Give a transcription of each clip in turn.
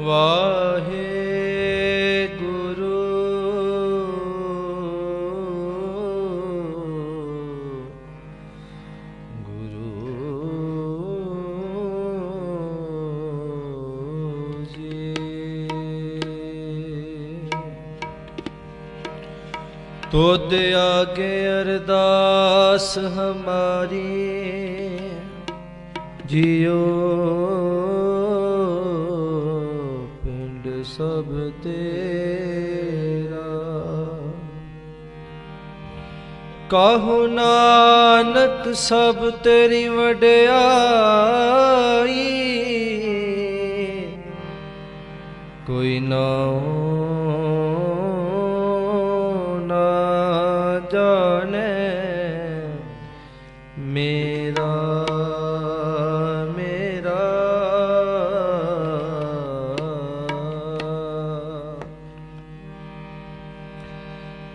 ਵਾਹਿਗੁਰੂ ਗੁਰੂ ਜੀ ਤੁਧ ਆਗੇ ਅਰਦਾਸ ਹਮਾਰੀ ਜਿਉ ਤੇਰਾ। ਕਾਹੂ ਨਾਨਕ ਸਭ ਤੇਰੀ ਵਡਿਆਈ। ਕੋਈ ਨਾ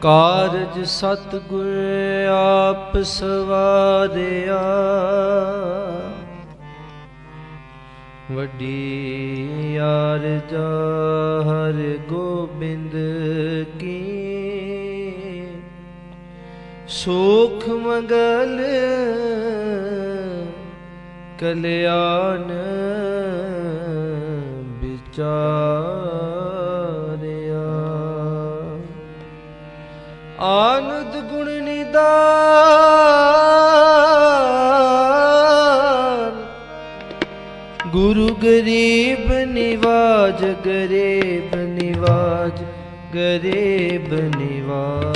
ਕਾਰਜ ਸਤਿਗੁਰ ਆਪ ਸਵਾਰਿਆ। ਵੱਡੀ ਯਾਰ ਜਾ ਹਰ ਗੋਬਿੰਦ ਕੀ। ਸੁਖ ਮੰਗਲ ਕਲਿਆਣ ਵਿਚਾਰ। ਆਨੰਦ ਗੁਣ ਨਿਦਾਨ। ਗੁਰੂ ਗਰੀਬ ਨਿਵਾਜ ਗਰੀਬ ਨਿਵਾਜ ਗਰੀਬ ਨਿਵਾਜ।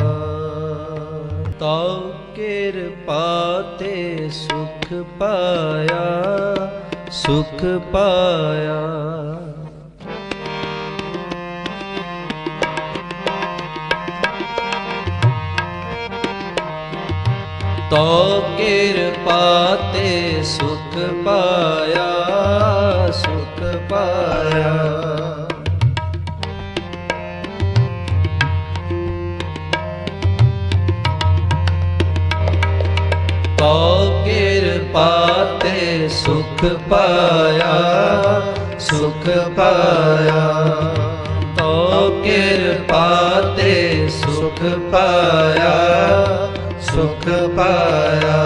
ਤਉ ਕਿਰਪਾ ਤੇ ਸੁਖ ਪਾਇਆ ਸੁਖ ਪਾਇਆ। ਤੋ ਕਿਰਪਾ ਤੇ ਸੁਖ ਪਾਇਆ ਸੁਖ ਪਾਇਆ। ਤੋ ਕਿਰਪਾ ਤੇ ਸੁਖ ਪਾਇਆ ਸੁਖ ਪਾਇਆ। ਤੋ ਕਿਰਪਾ ਤੇ ਸੁਖ ਪਾਇਆ ਸੁਖ ਪਾਇਆ।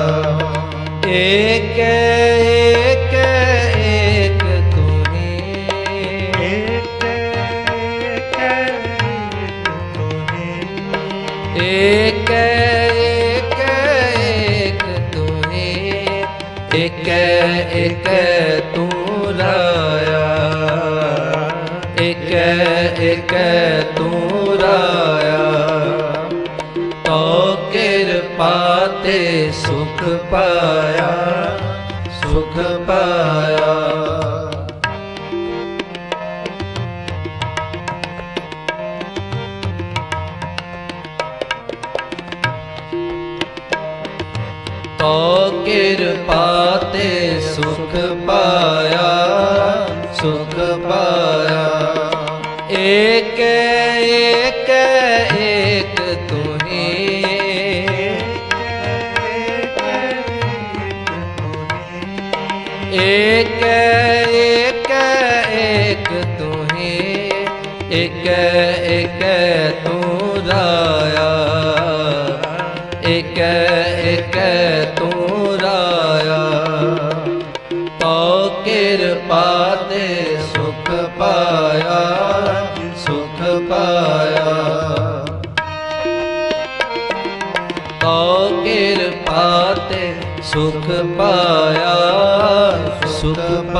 ਏਕ ਏਕ ਏਕ ਤੁਨੀ ਏਕ ਏਕ ਤੁਨੀ ਏਕ ਏਕ ਏਕ ਤੁਨੀ ਏਕ ਏਕ ਪਾਇਆ ਤੋ ਕਿਰਪਾ ਤੇ ਸੁਖ ਪਾਇਆ ਸੁਖ ਪਾਇਆ। ਏਕ ਏਕ ਏਕ ਤੂੰ ਰਾਇਆ। ਏਕ ਏਕ ਤੂੰ ਰਾਇਆ। ਤੋ ਕਿਰਪਾ ਤੇ ਸੁਖ ਪਾਇਆ ਸੁਖ ਪਾਇਆ। ਤੋ ਕਿਰਪਾ ਤੇ ਸੁਖ ਪਾਇਆ, ਸੁਖ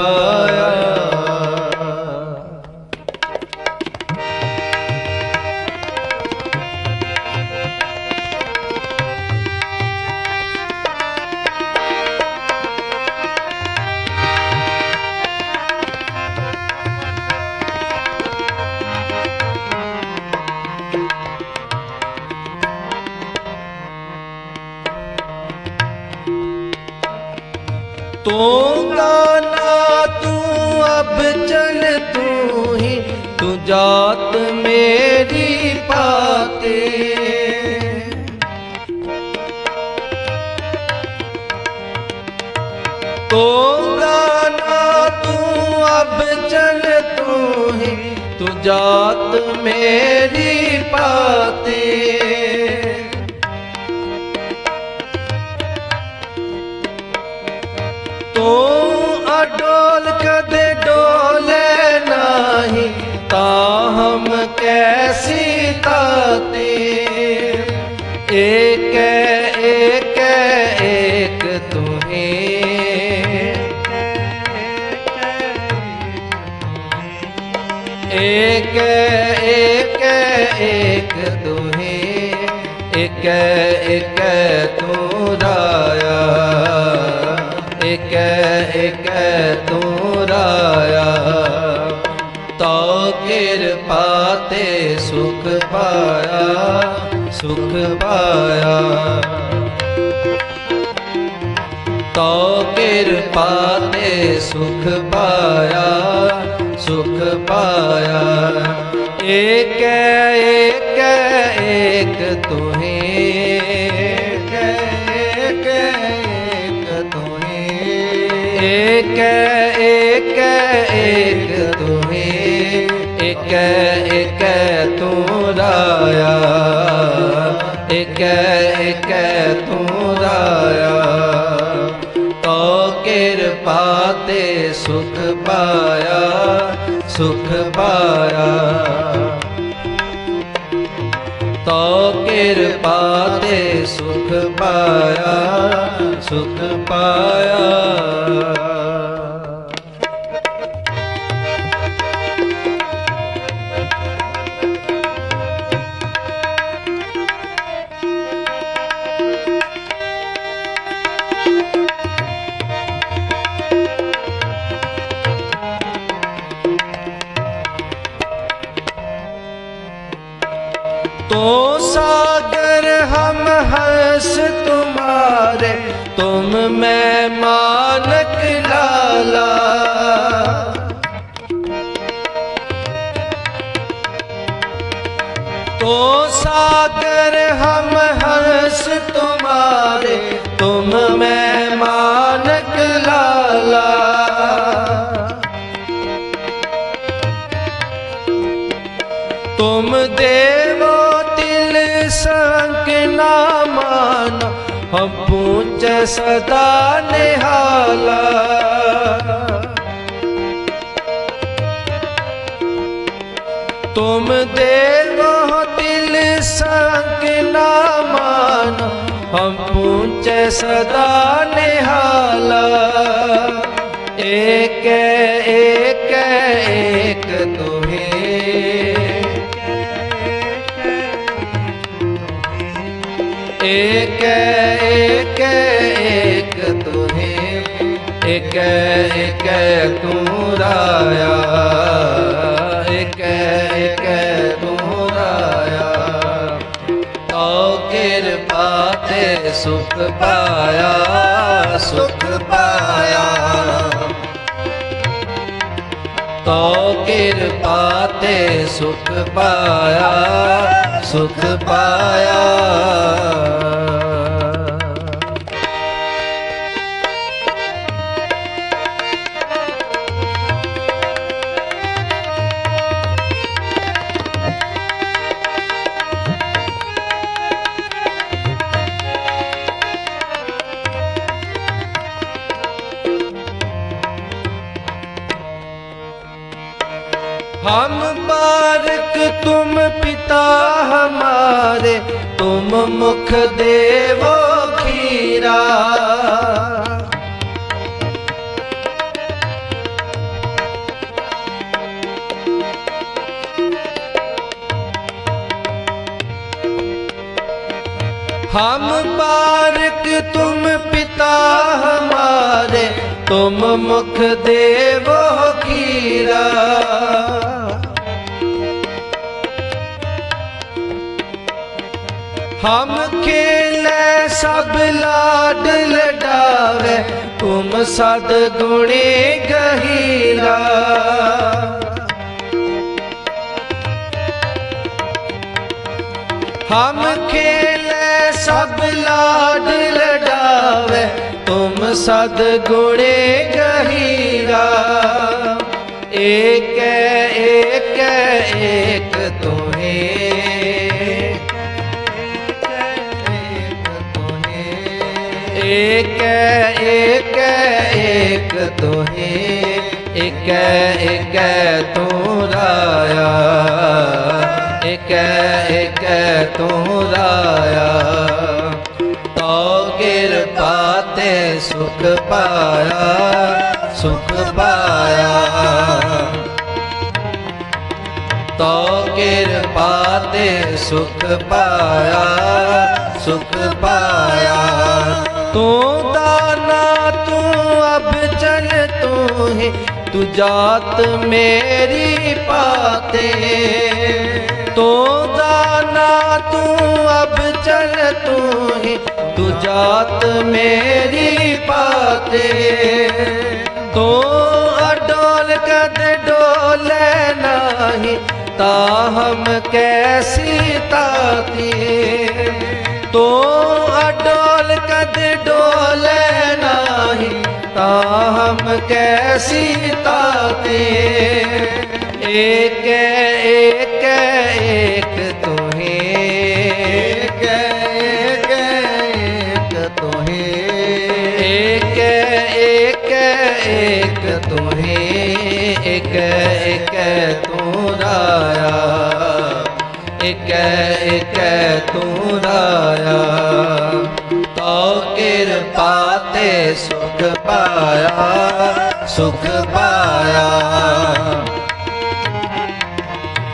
ਤੂੰ ਗਾਨਾ ਤੂੰ ਅਬ ਚਲ ਤੂੰ ਹੀ ਜਾਤ ਮੇਰੀ ਪਾਤੀ। ਤੂੰ ਅਡੋਲ ਕਦੇ ਡੋਲੇ ਨਹੀਂ, ਤਾਂ ਹਮ ਸੁਖ ਪਾਇਆ। ਤੋ ਕਿਰਪਾ ਤੇ ਸੁਖ ਪਾਇਆ ਸੁਖ ਪਾਇਆ। ਏਕ ਏਕ ਏਕ ਤੁਹੇ। ਏਕ ਏਕ ਏਕ ਤੁਹੇ। ਏਕ ਕਿਰਪਾ ਤੇ ਸੁਖ ਪਾਇਆ ਸੁਖ ਪਾਇਆ। ਤੋ ਕਿਰਪਾ ਤੇ ਸੁਖ ਪਾਇਆ ਸੁਖ ਪਾਇਆ। तो सागर हम हंस तुम्हारे तुम मैं मानक लाला तो सागर हम हंस तुम्हारे तुम मैं मानक लाला ਤੁਮ ਦੇਵੋ ਤਿਲ ਸੰਕ ਨਾ ਮਾਨ ਹੱਬੂ ਚ ਸਦਾ ਨਿਹਾਲਾ ਤੁਮ ਦੇਵੋ ਤਿਲ ਸੰਕ ਨਾ ਮਾਨ ਹੱਬੂ ਚ ਸਦਾ ਨਿਹਾਲਾ ਏਕ ਏਕ ਏਕ ਏਕ ਏਕ ਤੁਹੇ ਏਕ ਏਕ ਤੂੰ ਰਾਇਆ ਏਕ ਏਕ ਤੂੰ ਰਾਇਆ ਤਉ ਕਿਰਪਾ ਤੇ ਸੁਖ ਪਾਇਆ ਸੁਖ ਪਾਇਆ ਸੋ ਕਿਰਪਾ ਤੇ ਸੁਖ ਪਾਇਆ ਸੁਖ ਪਾਇਆ। हमारे तुम मुख देवो खीरा हम बारक तुम पिता हमारे तुम मुख देवो खीरा ਹਮ ਖੇਲੇ ਸਭ ਲਾਡ ਲਡਾਵੇ, ਤੁਮ ਸਦ ਗੁਣੇ ਗਹੀਰਾ। ਹਮ ਖੇਲੇ ਸਭ ਲਾਡ ਲਡਾਵੇ, ਤੁਮ ਸਦ ਗੁਣੇ ਗਹੀਰਾ। ਏਕ ਏਕ ਏਕ। ਏਕ ਏਕ ਏਕ ਤੋਹੇ ਏਕ ਏਕ ਤੂੰ ਰਾਇਆ ਏਕ ਏਕ ਤੂੰ ਰਾਇਆ ਤੋ ਕਿਰਪਾ ਤੇ ਸੁਖ ਪਾਇਆ ਸੁਖ ਪਾਇਆ ਤੋ ਕਿਰਪਾ ਤੇ ਸੁਖ ਪਾਇਆ ਸੁਖ ਪਾਇਆ। ਤੂੰ ਦਾਨਾ, ਤੂੰ ਅਬਚਲ ਤੂੰ ਹੈ, ਤੂੰ ਜਾਤ ਮੇਰੀ ਪਾਤੇ। ਤੂੰ ਦਾਨਾ, ਤੂੰ ਅਬਚਲ ਤੂੰ ਹੈ, ਤੂੰ ਜਾਤ ਮੇਰੀ ਪਾਤੇ। ਤੂੰ ਅਡੋਲ ਕਦ ਡੋਲੇ ਨਹੀਂ ਤਾਹਮ ਕੈਸੀ ਤਾਤੀ। ਤੂੰ ਅਡੋਲ ਕਦ ਡੋਲੇ ਨਾਹੀ ਤਾਹਮ ਕੈਸੀ ਤਾਤੇ ਏਕੇ ਇਕੈ ਇਕੈ ਤੂੰ ਰਾਇਆ ਤੋ ਕਿਰਪਾ ਤੇ ਸੁਖ ਪਾਇਆ ਸੁਖ ਪਾਇਆ।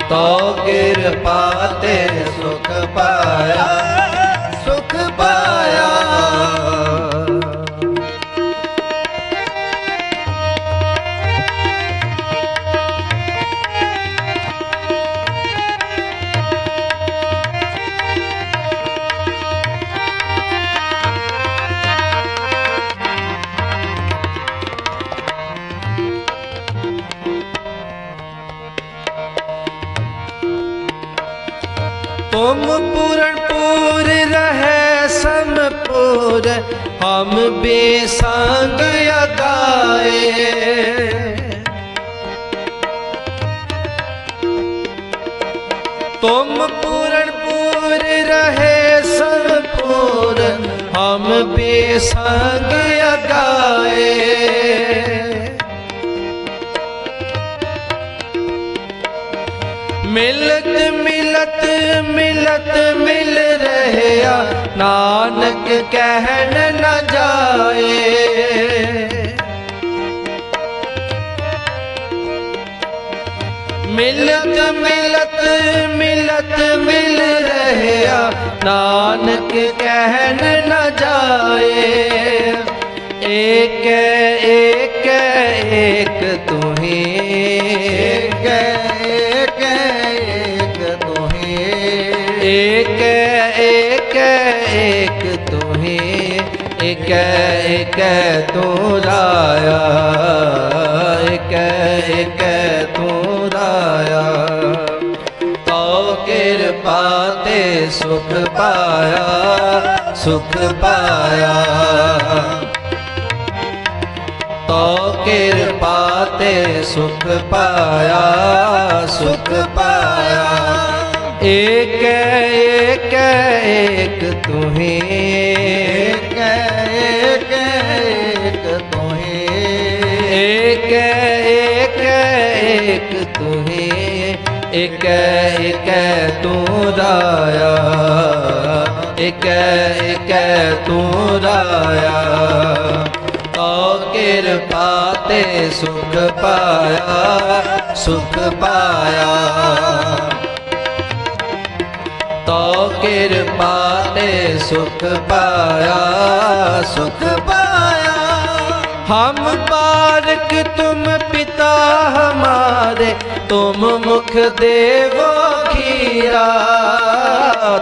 ਤੋ ਕਿਰਪਾ ਤੇ ਸੁਖ ਪਾਇਆ। तुम पूर्ण पूर रहे समपुर हम बेसंग गाए तुम पूर्ण पूर रहे समपुर हम बेसंग गाए मिलत मिलत ਕੀਰਤ ਮਿਲ ਰਹਿਆ। ਨਾਨਕ ਕਹਿਣ ਨ ਜਾਏ। ਮਿਲਤ ਮਿਲਤ ਮਿਲਤ ਮਿਲ ਰਹਿਆ। ਨਾਨਕ ਕਹਿਣ ਨ ਜਾਏ। ਏਕ ਏਕ ਏਕ। ਇਕ ਇਕ ਤੂੰ ਰਾਇਆ ਇਕ ਇਕ ਤੂੰ ਰਾਇਆ ਤੋ ਕਿਰਪਾ ਤੇ ਸੁਖ ਪਾਇਆ ਸੁਖ ਪਾਇਆ। ਤੋ ਕਿਰਪਾ ਤੇ ਸੁਖ ਪਾਇਆ ਸੁਖ ਪਾਇਆ। ਏਕ ਏਕ ਏਕ ਤੁਹੇ एक एक एक तुम्हें एक एक तू राया एक एक तू राया तो किरपा ते सुख पाया सुख पाया तो किरपा ते सुख पाया सुख पाया हम बारक तुम पिता हमारे तुम मुख देवो खीरा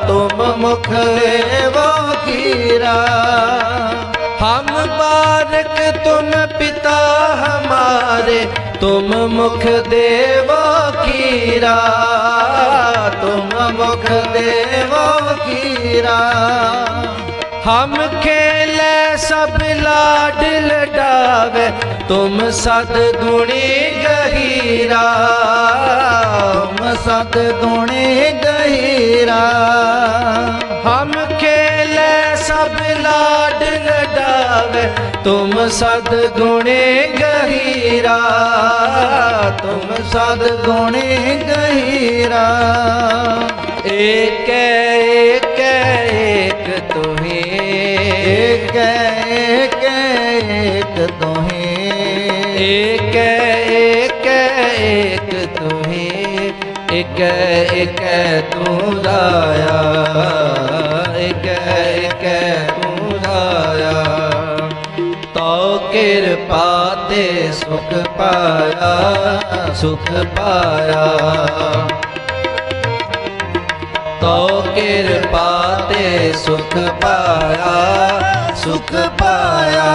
तुम मुख देवो खीरा हम बारक तुम पिता हमारे तुम मुख देवो खीरा तुम मुख देवो खीरा हम खेले सब लाड लडावे तुम सदगुणी गहीरा तुम सदगुणी गहीरा हम खेले सब लाड लडावे तुम सदगुणे गहीरा तुम सदगुणे गहीरा एक एक ਏਕ ਏਕ ਏਕ ਏਕ ਏਕ ਏਕ ਤੁਹੀ ਇਕ ਇਕ ਤੂੰ ਰਾਇਆ ਇਕ ਇਕ ਤੂੰ ਰਾਇਆ ਤੋ ਕਿਰਪਾ ਤੇ ਸੁਖ ਪਾਇਆ। ਸੁਖ ਪਾਇਆ। ਤੋ ਕਿਰਪਾ ਤੇ ਸੁਖ ਪਾਇਆ ਸੁਖ ਪਾਇਆ।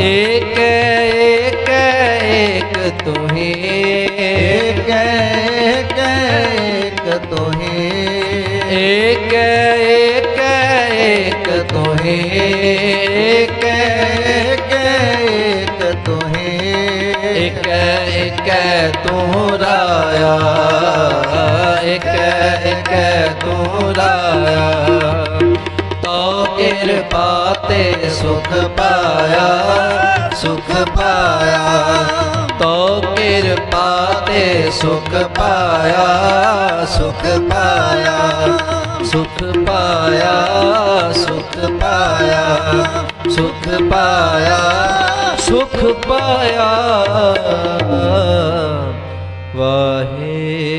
ਏਕ ਏਕ ਏਕ ਤੁਹੀ। ਏਕ ਏਕ ਏਕ ਤੋਹੀ। ਏਕ ਏਕ ਏਕ ਤੁਹੀ। ਏਕ ਏਕ ਏਕ ਤੋਹੀ। ਇਕ ਇਕ ਤੂੰ ਰਾਇਆ। ਇਕ ਇਕ ਤੂੰ ਤੋ ਕਿਰਪਾ ਤੇ ਸੁਖ ਪਾਇਆ ਸੁਖ ਪਾਇਆ ਤੋ ਕਿਰਪਾ ਤੇ ਸੁਖ ਪਾਇਆ ਸੁਖ ਪਾਇਆ ਸੁਖ ਪਾਇਆ ਸੁਖ ਪਾਇਆ ਸੁਖ ਪਾਇਆ ਸੁਖ ਪਾਇਆ। ਵਾਹਿ